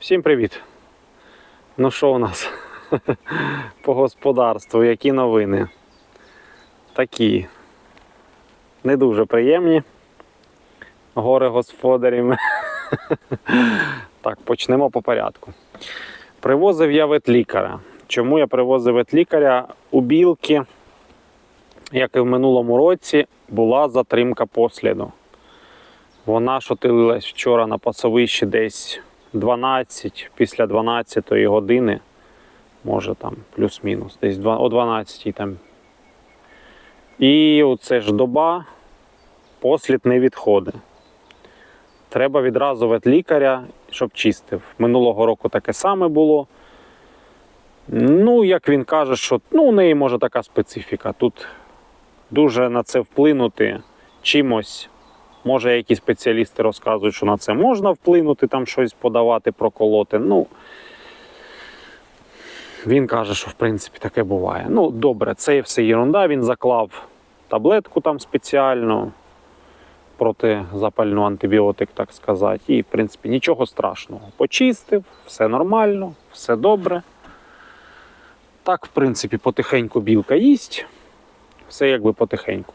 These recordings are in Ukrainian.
Всім привіт! Ну що у нас по господарству, які новини? Такі не дуже приємні. Гори господарів. Так, почнемо по порядку. Привозив я ветлікаря. Чому я привозив ветлікаря? У білки, як і в минулому році, була затримка посліду. Вона шотилилась вчора на пасовищі десь 12, після 12 години, може там плюс-мінус, десь о 12 там. І оце ж доба, послід не відходить. Треба відразу ветлікаря, щоб чистив. Минулого року таке саме було. Ну, як він каже, що ну, у неї може така специфіка. Тут дуже на це вплинути чимось. Може, якісь спеціалісти розказують, що на це можна вплинути, там щось подавати, проколоти. Ну, він каже, що в принципі таке буває. Ну, добре, це все ерунда. Він заклав таблетку там спеціальну протизапальну антибіотик, так сказати. І, в принципі, нічого страшного. Почистив, все нормально, все добре. Так, в принципі, потихеньку білка їсть. Все якби потихеньку.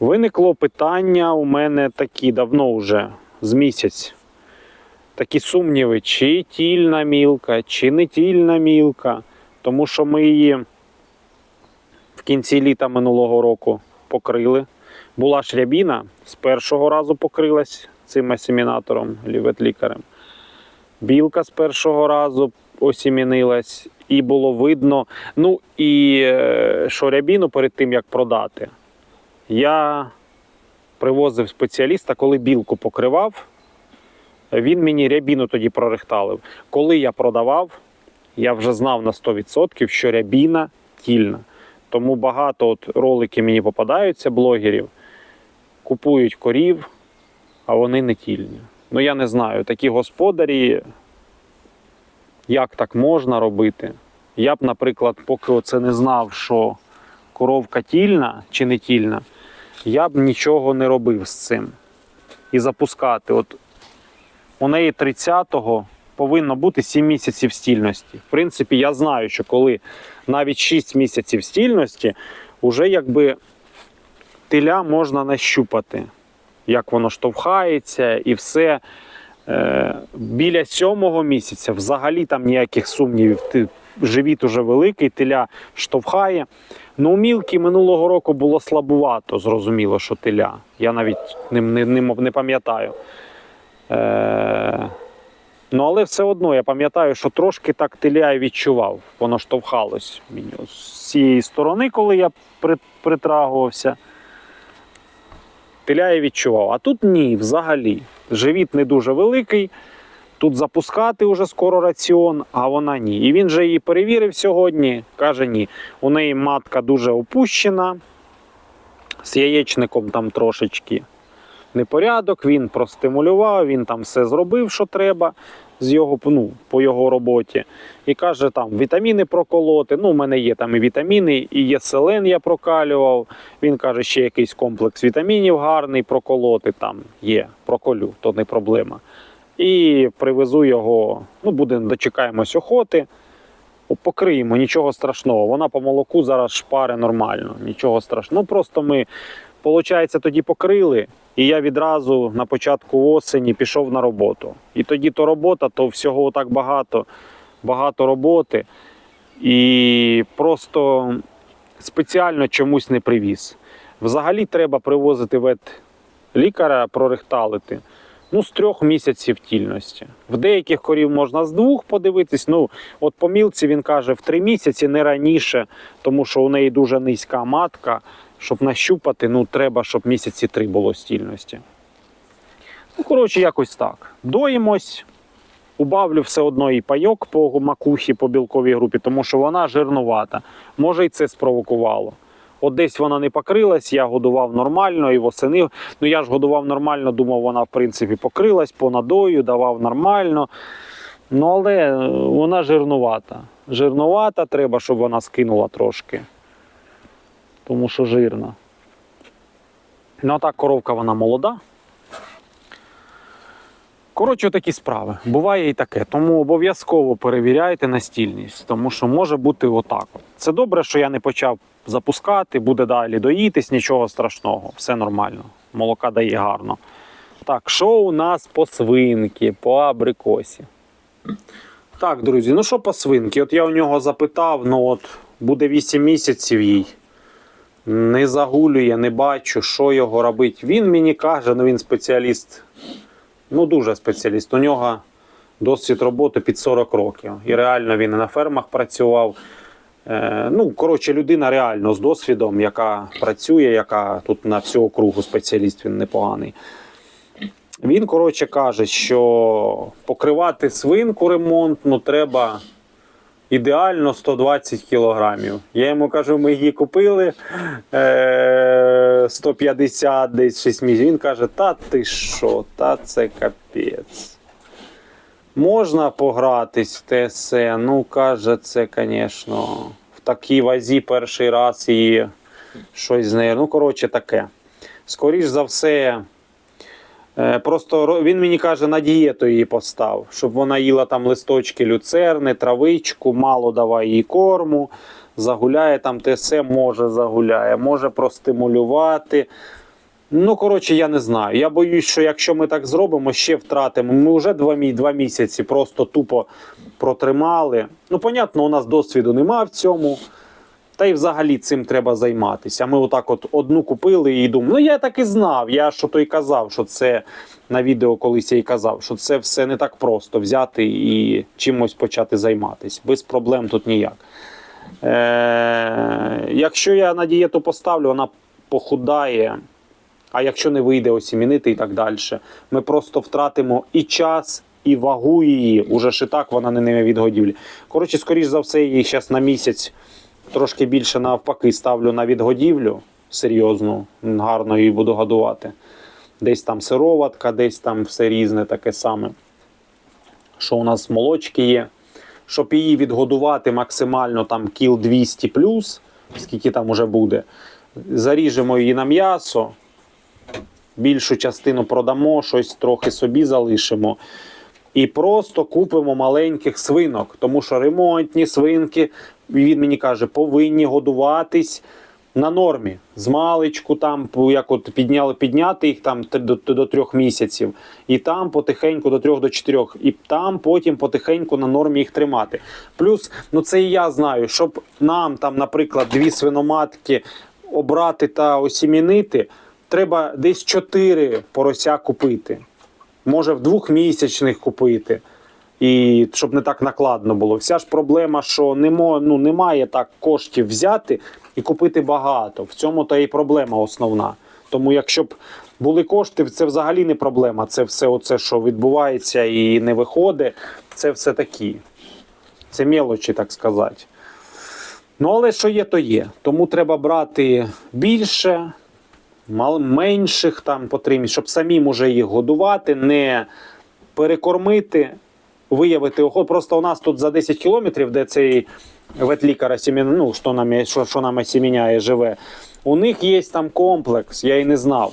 Виникло питання у мене такі давно вже з місяць. Такі сумніви, чи тільна мілка, чи не тільна мілка. Тому що ми її в кінці літа минулого року покрили. Була ж рябіна, з першого разу покрилась цим асімінатором, ліветлікарем. Білка з першого разу осімінилась, і було видно. Ну і е, що рябіну перед тим як продати. Я привозив спеціаліста, коли білку покривав, він мені рябіну тоді прорихталив. Коли я продавав, я вже знав на 100%, що рябіна тільна. Тому багато от ролики мені попадаються блогерів, купують корів, а вони не тільні. Ну я не знаю, такі господарі, як так можна робити. Я б, наприклад, поки оце не знав, що коровка тільна чи не тільна, я б нічого не робив з цим. І запускати. От у неї 30-го повинно бути 7 місяців стільності. В принципі, я знаю, що коли навіть 6 місяців стільності, вже якби теля можна нащупати, як воно штовхається і все. Е, біля сьомого місяця взагалі там ніяких сумнівів. Живіт уже великий, теля штовхає. Ну, у мілки минулого року було слабувато, зрозуміло, що теля. Я навіть не, не, не, не пам'ятаю. Е, ну, але все одно я пам'ятаю, що трошки так теля я відчував. Воно штовхалось мені з цієї сторони, коли я при, притрагувався. Теля я відчував. А тут ні, взагалі. Живіт не дуже великий. Тут запускати вже скоро раціон, а вона ні. І він же її перевірив сьогодні. Каже, ні. У неї матка дуже опущена. З яєчником там трошечки непорядок. Він простимулював, він там все зробив, що треба з його, ну, по його роботі. І каже, там вітаміни проколоти. Ну, у мене є там і вітаміни, і є селен, я прокалював. Він каже, ще якийсь комплекс вітамінів гарний проколоти. Там є, проколю, то не проблема. І привезу його. Ну, будемо дочекаємось охоти. Покриємо, нічого страшного. Вона по молоку зараз шпари нормально, нічого страшного. Ну просто ми, виходить, тоді покрили, і я відразу на початку осені пішов на роботу. І тоді то робота, то всього так багато, багато роботи. І просто спеціально чомусь не привіз. Взагалі треба привозити ветлікаря, прорихталити. Ну, з трьох місяців тільності. В деяких корів можна з двох подивитись. Ну, от по мілці він каже, в три місяці не раніше, тому що у неї дуже низька матка. Щоб нащупати, ну треба, щоб місяці три було стільності. Ну, коротше, якось так. Доїмось, убавлю все одно і пайок по макухі, по білковій групі, тому що вона жирнувата. Може, і це спровокувало. От десь вона не покрилась, я годував нормально і восени. Ну я ж годував нормально, думав, вона в принципі покрилась по надою, давав нормально. Ну, але е, вона жирнувата. Жирнувата, треба, щоб вона скинула трошки. Тому що жирна. Ну, а так коровка вона молода. Коротше, такі справи. Буває і таке. Тому обов'язково перевіряйте настільність, тому що може бути отак. Це добре, що я не почав запускати, буде далі доїтись, нічого страшного, все нормально. Молока дає гарно. Так, що у нас по свинки, по абрикосі? Так, друзі, ну що по свинки? От я у нього запитав, ну от буде 8 місяців їй. Не загулює, не бачу, що його робить. Він мені каже, ну він спеціаліст, ну дуже спеціаліст. У нього досвід роботи під 40 років. І реально він на фермах працював. Е, ну, коротше, людина реально з досвідом, яка працює, яка тут на всю округу спеціаліст, він непоганий. Він, коротше, каже, що покривати свинку ремонтну треба ідеально 120 кілограмів. Я йому кажу, ми її купили е, 150 десь 6 місяців. Він каже, та ти що, та це капець. Можна погратись в ТСЕ, ну каже, це, звісно, в такій вазі перший раз і щось з нею. Ну, коротше, таке. Скоріш за все, Е, Просто він мені каже, на дієту її постав, щоб вона їла там листочки люцерни, травичку, мало давай їй корму, загуляє там все, може загуляє, може простимулювати. Ну, коротше, я не знаю. Я боюсь, що якщо ми так зробимо, ще втратимо. Ми вже два, два місяці просто тупо протримали. Ну, понятно, у нас досвіду нема в цьому. Та й взагалі цим треба займатися. Ми отак от одну купили і думаю, ну я так і знав. Я що то й казав, що це на відео колись я й казав, що це все не так просто взяти і чимось почати займатися. Без проблем тут ніяк. Е, якщо я на дієту поставлю, вона похудає. А якщо не вийде осімінити і так далі, ми просто втратимо і час, і вагу її. Уже ж і так вона не ними від годівлі. Коротше, скоріш за все, її зараз на місяць трошки більше навпаки ставлю на відгодівлю серйозну, гарно її буду годувати. Десь там сироватка, десь там все різне таке саме. Що у нас молочки є. Щоб її відгодувати максимально там кіл 200 плюс, скільки там уже буде. Заріжемо її на м'ясо, більшу частину продамо, щось трохи собі залишимо. І просто купимо маленьких свинок, тому що ремонтні свинки, він мені каже, повинні годуватись на нормі. З маличку, там, як от підняли, підняти їх там до, до трьох місяців, і там потихеньку до трьох до чотирьох, і там потім потихеньку на нормі їх тримати. Плюс, ну це і я знаю, щоб нам там, наприклад, дві свиноматки обрати та осімінити, треба десь чотири порося купити може в двохмісячних купити. І щоб не так накладно було. Вся ж проблема, що не мо, ну, немає так коштів взяти і купити багато. В цьому та і проблема основна. Тому якщо б були кошти, це взагалі не проблема. Це все, оце, що відбувається і не виходить, це все такі. Це мелочі, так сказати. Ну, але що є, то є. Тому треба брати більше, менших там по три місяці, щоб самим уже їх годувати, не перекормити, виявити охоту. Просто у нас тут за 10 кілометрів, де цей ветлікар ну, що нам, що, що нам осіміняє, живе, у них є там комплекс, я і не знав.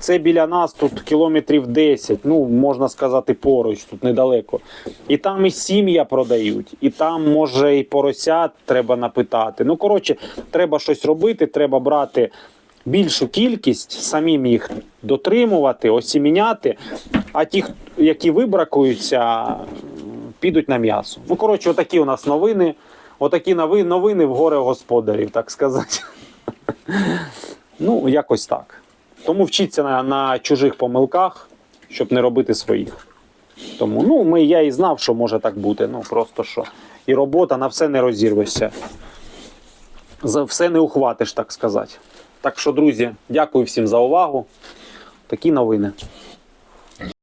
Це біля нас тут кілометрів 10, ну можна сказати, поруч, тут недалеко. І там і сім'я продають, і там може і поросят треба напитати. Ну, коротше, треба щось робити, треба брати більшу кількість, самим їх дотримувати, осіміняти, а ті, які вибракуються, підуть на м'ясо. Ну, коротше, отакі у нас новини. Отакі нови- новини в горе господарів, так сказати. Ну, якось так. Тому вчіться на, на чужих помилках, щоб не робити своїх. Тому ну, ми, я і знав, що може так бути. Ну, просто що. І робота на все не розірвешся. За все не ухватиш, так сказати. Так що, друзі, дякую всім за увагу. Такі новини.